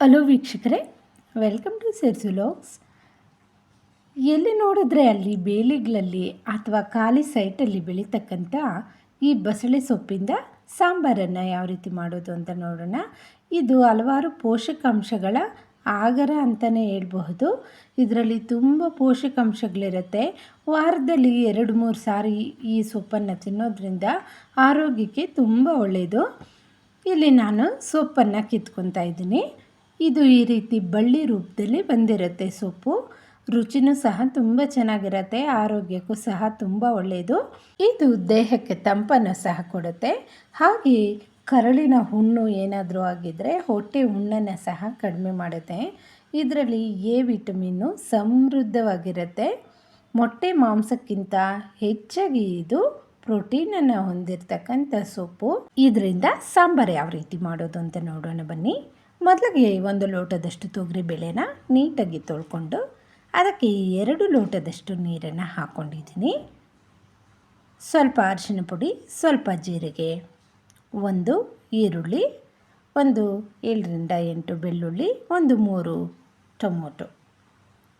Hello ವೀಕ್ಷಕರೇ welcome to ಸೇರ್ಸುಲೋಕ್ಸ್ ಎಲ್ಲಿ ನೋಡಿದ್ರೆ ಅಲ್ಲಿ ಬೇಲಿಗಳಲ್ಲಿ ಅಥವಾ ಖಾಲಿ ಸೈಟಲ್ಲಿ ಬೆಳೀತಕ್ಕಂಥ ಈ ಬಸಳೆ ಸೊಪ್ಪಿಂದ ಸಾಂಬಾರನ್ನು ಯಾವ ರೀತಿ ಮಾಡೋದು ಅಂತ ನೋಡೋಣ. ಇದು ಹಲವಾರು ಪೋಷಕಾಂಶಗಳ ಆಗರ ಅಂತಲೇ ಹೇಳ್ಬಹುದು. ಇದರಲ್ಲಿ ತುಂಬ ಪೋಷಕಾಂಶಗಳಿರುತ್ತೆ. ವಾರದಲ್ಲಿ ಎರಡು ಮೂರು ಸಾರಿ ಈ ಸೊಪ್ಪನ್ನು ತಿನ್ನೋದ್ರಿಂದ ಆರೋಗ್ಯಕ್ಕೆ ತುಂಬ ಒಳ್ಳೆಯದು ಇಲ್ಲಿ ನಾನು ಸೊಪ್ಪನ್ನು ಕಿತ್ಕೊತಾ ಇದ್ದೀನಿ. ಇದು ಈ ರೀತಿ ಬಳ್ಳಿ ರೂಪದಲ್ಲಿ ಬಂದಿರುತ್ತೆ ಸೊಪ್ಪು. ರುಚಿನೂ ಸಹ ತುಂಬ ಚೆನ್ನಾಗಿರುತ್ತೆ, ಆರೋಗ್ಯಕ್ಕೂ ಸಹ ತುಂಬ ಒಳ್ಳೆಯದು ಇದು ದೇಹಕ್ಕೆ ತಂಪನ್ನು ಸಹ ಕೊಡುತ್ತೆ. ಹಾಗೆ ಕರಳಿನ ಹುಣ್ಣು ಏನಾದರೂ ಆಗಿದ್ದರೆ ಹೊಟ್ಟೆ ಹುಣ್ಣನ್ನು ಸಹ ಕಡಿಮೆ ಮಾಡುತ್ತೆ. ಇದರಲ್ಲಿ ಎ ವಿಟಮಿನ್ನು ಸಮೃದ್ಧವಾಗಿರುತ್ತೆ. ಮೊಟ್ಟೆ ಮಾಂಸಕ್ಕಿಂತ ಹೆಚ್ಚಾಗಿ ಇದು ಪ್ರೋಟೀನನ್ನು ಹೊಂದಿರತಕ್ಕಂಥ ಸೊಪ್ಪು. ಇದರಿಂದ ಸಾಂಬಾರು ಯಾವ ರೀತಿ ಮಾಡೋದು ಅಂತ ನೋಡೋಣ ಬನ್ನಿ. ಮೊದಲಿಗೆ ಒಂದು ಲೋಟದಷ್ಟು ತೊಗರಿ ಬೇಳೆನ ನೀಟಾಗಿ ತೊಳ್ಕೊಂಡು ಅದಕ್ಕೆ ಎರಡು ಲೋಟದಷ್ಟು ನೀರನ್ನು ಹಾಕ್ಕೊಂಡಿದ್ದೀನಿ ಸ್ವಲ್ಪ ಅರಿಶಿನ ಪುಡಿ, ಸ್ವಲ್ಪ ಜೀರಿಗೆ, ಒಂದು ಈರುಳ್ಳಿ, ಒಂದು ಏಳರಿಂದ ಎಂಟು ಬೆಳ್ಳುಳ್ಳಿ, ಒಂದು ಮೂರು ಟೊಮೊಟೊ.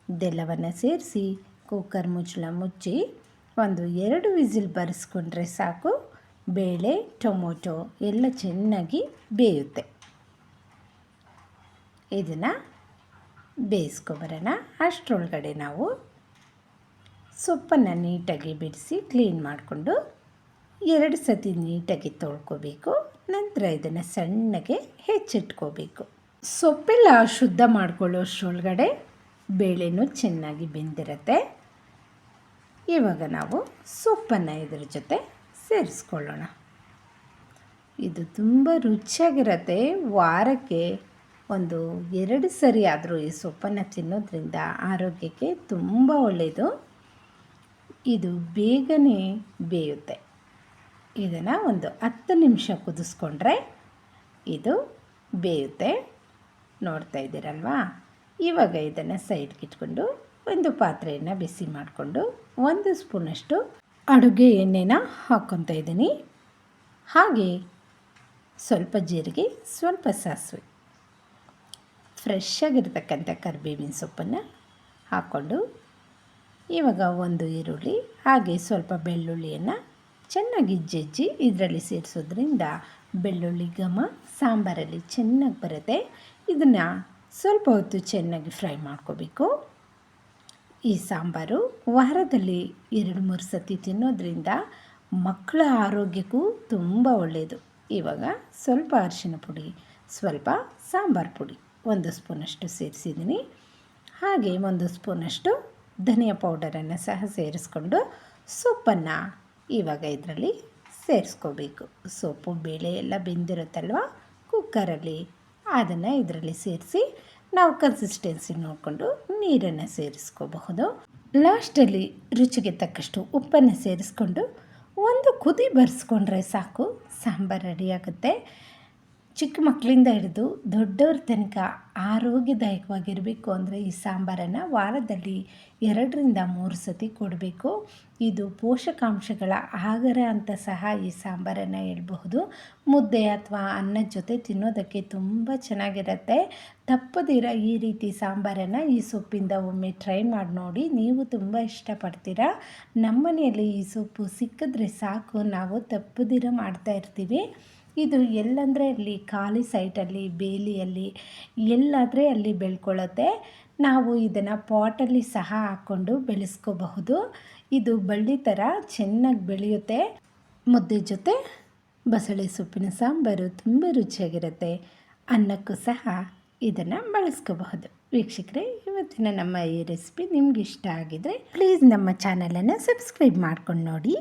ಇದೆಲ್ಲವನ್ನು ಸೇರಿಸಿ ಕುಕ್ಕರ್ ಮುಚ್ಚಳ ಮುಚ್ಚಿ ಒಂದು ಎರಡು ವಿಸಿಲ್ ಬರೆಸ್ಕೊಂಡ್ರೆ ಸಾಕು. ಬೇಳೆ, ಟೊಮೊಟೊ ಎಲ್ಲ ಚೆನ್ನಾಗಿ ಬೇಯುತ್ತೆ. ಇದನ್ನು ಬೇಯಿಸ್ಕೊಬರೋಣ. ಅಷ್ಟರೊಳಗಡೆ ನಾವು ಸೊಪ್ಪನ್ನು ನೀಟಾಗಿ ಬಿಡಿಸಿ ಕ್ಲೀನ್ ಮಾಡಿಕೊಂಡು ಎರಡು ಸತಿ ನೀಟಾಗಿ ತೊಳ್ಕೊಬೇಕು. ನಂತರ ಇದನ್ನು ಸಣ್ಣಗೆ ಹೆಚ್ಚಿಟ್ಕೋಬೇಕು. ಸೊಪ್ಪೆಲ್ಲ ಶುದ್ಧ ಮಾಡಿಕೊಳ್ಳೋ ಅಷ್ಟರೊಳಗಡೆ ಬೇಳೆನೂ ಚೆನ್ನಾಗಿ ಬೆಂದಿರತ್ತೆ. ಇವಾಗ ನಾವು ಸೊಪ್ಪನ್ನು ಇದ್ರ ಜೊತೆ ಸೇರಿಸ್ಕೊಳ್ಳೋಣ. ಇದು ತುಂಬ ರುಚಿಯಾಗಿರುತ್ತೆ. ವಾರಕ್ಕೆ ಒಂದು ಎರಡು ಸರಿ ಆದರೂ ಈ ಸೊಪ್ಪನ್ನು ತಿನ್ನೋದ್ರಿಂದ ಆರೋಗ್ಯಕ್ಕೆ ತುಂಬ ಒಳ್ಳೆಯದು ಇದು ಬೇಗನೆ ಬೇಯುತ್ತೆ. ಇದನ್ನು ಒಂದು ಹತ್ತು ನಿಮಿಷ ಕುದಿಸ್ಕೊಂಡ್ರೆ ಇದು ಬೇಯುತ್ತೆ. ನೋಡ್ತಾ ಇದ್ದೀರಲ್ವಾ? ಇವಾಗ ಇದನ್ನು ಸೈಡ್ಗೆ ಇಟ್ಕೊಂಡು ಒಂದು ಪಾತ್ರೆಯನ್ನು ಬಿಸಿ ಮಾಡಿಕೊಂಡು ಒಂದು ಸ್ಪೂನಷ್ಟು ಅಡುಗೆ ಎಣ್ಣೆನ ಹಾಕ್ಕೊತಾ ಇದ್ದೀನಿ. ಹಾಗೆ ಸ್ವಲ್ಪ ಜೀರಿಗೆ, ಸ್ವಲ್ಪ ಸಾಸಿವೆ. ಫ್ರೆಶ್ ಆಗಿರ್ತಕ್ಕಂಥ ಕರಿಬೇವಿನ ಸೊಪ್ಪನ್ನು ಹಾಕ್ಕೊಂಡು ಇವಾಗ ಒಂದು ಈರುಳ್ಳಿ, ಹಾಗೆ ಸ್ವಲ್ಪ ಬೆಳ್ಳುಳ್ಳಿಯನ್ನು ಚೆನ್ನಾಗಿ ಜಜ್ಜಿ ಇದರಲ್ಲಿ ಸೇರಿಸೋದ್ರಿಂದ ಬೆಳ್ಳುಳ್ಳಿ ಘಮ, ಸಾಂಬಾರಲ್ಲಿ ಚೆನ್ನಾಗಿ ಬರುತ್ತೆ. ಇದನ್ನು ಸ್ವಲ್ಪ ಹೊತ್ತು ಚೆನ್ನಾಗಿ ಫ್ರೈ ಮಾಡ್ಕೋಬೇಕು. ಈ ಸಾಂಬಾರು ವಾರದಲ್ಲಿ ಎರಡು ಮೂರು ಸತಿ ತಿನ್ನೋದ್ರಿಂದ ಮಕ್ಕಳ ಆರೋಗ್ಯಕ್ಕೂ ತುಂಬ ಒಳ್ಳೆಯದು ಇವಾಗ ಸ್ವಲ್ಪ ಅರಿಶಿನ ಪುಡಿ, ಸ್ವಲ್ಪ ಸಾಂಬಾರು ಪುಡಿ. ಒಂದು ಸ್ಪೂನಷ್ಟು ಸೇರಿಸಿದ್ದೀನಿ. ಹಾಗೆ ಒಂದು ಸ್ಪೂನಷ್ಟು ಧನಿಯಾ ಪೌಡರನ್ನು ಸಹ ಸೇರಿಸ್ಕೊಂಡು ಸೊಪ್ಪನ್ನು ಇವಾಗ ಇದರಲ್ಲಿ ಸೇರಿಸ್ಕೋಬೇಕು. ಸೊಪ್ಪು ಬೇಳೆ ಎಲ್ಲ ಬೆಂದಿರುತ್ತಲ್ವ? ಕುಕ್ಕರಲ್ಲಿ ಅದನ್ನು ಇದರಲ್ಲಿ ಸೇರಿಸಿ ನಾವು ಕನ್ಸಿಸ್ಟೆನ್ಸಿ ನೋಡಿಕೊಂಡು ನೀರನ್ನು ಸೇರಿಸ್ಕೋಬಹುದು. ಲಾಸ್ಟಲ್ಲಿ ರುಚಿಗೆ ತಕ್ಕಷ್ಟು ಉಪ್ಪನ್ನು ಸೇರಿಸ್ಕೊಂಡು ಒಂದು ಕುದಿ ಬರೆಸ್ಕೊಂಡ್ರೆ ಸಾಕು, ಸಾಂಬಾರು ರೆಡಿಯಾಗುತ್ತೆ ಚಿಕ್ಕ ಮಕ್ಕಳಿಂದ ಹಿಡಿದು ದೊಡ್ಡವ್ರ ತನಕ ಆರೋಗ್ಯದಾಯಕವಾಗಿರಬೇಕು ಅಂದರೆ ಈ ಸಾಂಬಾರನ್ನು ವಾರದಲ್ಲಿ ಎರಡರಿಂದ ಮೂರು ಸತಿ ಕೊಡಬೇಕು. ಇದು ಪೋಷಕಾಂಶಗಳ ಆಗರ ಅಂತ ಸಹ ಈ ಸಾಂಬಾರನ್ನು ಹೇಳ್ಬಹುದು. ಮುದ್ದೆ ಅಥವಾ ಅನ್ನದ ಜೊತೆ ತಿನ್ನೋದಕ್ಕೆ ತುಂಬ ಚೆನ್ನಾಗಿರುತ್ತೆ. ತಪ್ಪದಿರ ಈ ರೀತಿ ಸಾಂಬಾರನ್ನು ಈ ಸೊಪ್ಪಿಂದ ಒಮ್ಮೆ ಟ್ರೈ ಮಾಡಿ ನೋಡಿ. ನೀವು ತುಂಬ ಇಷ್ಟಪಡ್ತೀರಾ? ನಮ್ಮನೆಯಲ್ಲಿ ಈ ಸೊಪ್ಪು ಸಿಕ್ಕಿದ್ರೆ ಸಾಕು. ನಾವು ತಪ್ಪದಿರ ಮಾಡ್ತಾ ಇರ್ತೀವಿ. ಇದು ಎಲ್ಲಂದರೆ ಅಲ್ಲಿ ಖಾಲಿ ಸೈಟಲ್ಲಿ, ಬೇಲಿಯಲ್ಲಿ, ಎಲ್ಲಾದರೆ ಅಲ್ಲಿ ಬೆಳ್ಕೊಳ್ಳುತ್ತೆ. ನಾವು ಇದನ್ನು ಪಾಟಲ್ಲಿ ಸಹ ಹಾಕ್ಕೊಂಡು ಬೆಳೆಸ್ಕೋಬಹುದು. ಇದು ಬಳ್ಳಿ ಥರ ಚೆನ್ನಾಗಿ ಬೆಳೆಯುತ್ತೆ. ಮುದ್ದೆ ಜೊತೆ ಬಸಳೆ ಸೊಪ್ಪಿನ ಸಾಂಬಾರು ತುಂಬ ರುಚಿಯಾಗಿರುತ್ತೆ. ಅನ್ನಕ್ಕೂ ಸಹ ಇದನ್ನು ಬಳಸ್ಕೋಬಹುದು. ವೀಕ್ಷಕರೇ, ಇವತ್ತಿನ ನಮ್ಮ ಈ ರೆಸಿಪಿ ನಿಮ್ಗೆ ಇಷ್ಟ ಆಗಿದ್ರೆ ಪ್ಲೀಸ್ ನಮ್ಮ ಚಾನಲನ್ನು ಸಬ್ಸ್ಕ್ರೈಬ್ ಮಾಡ್ಕೊಂಡು ನೋಡಿ.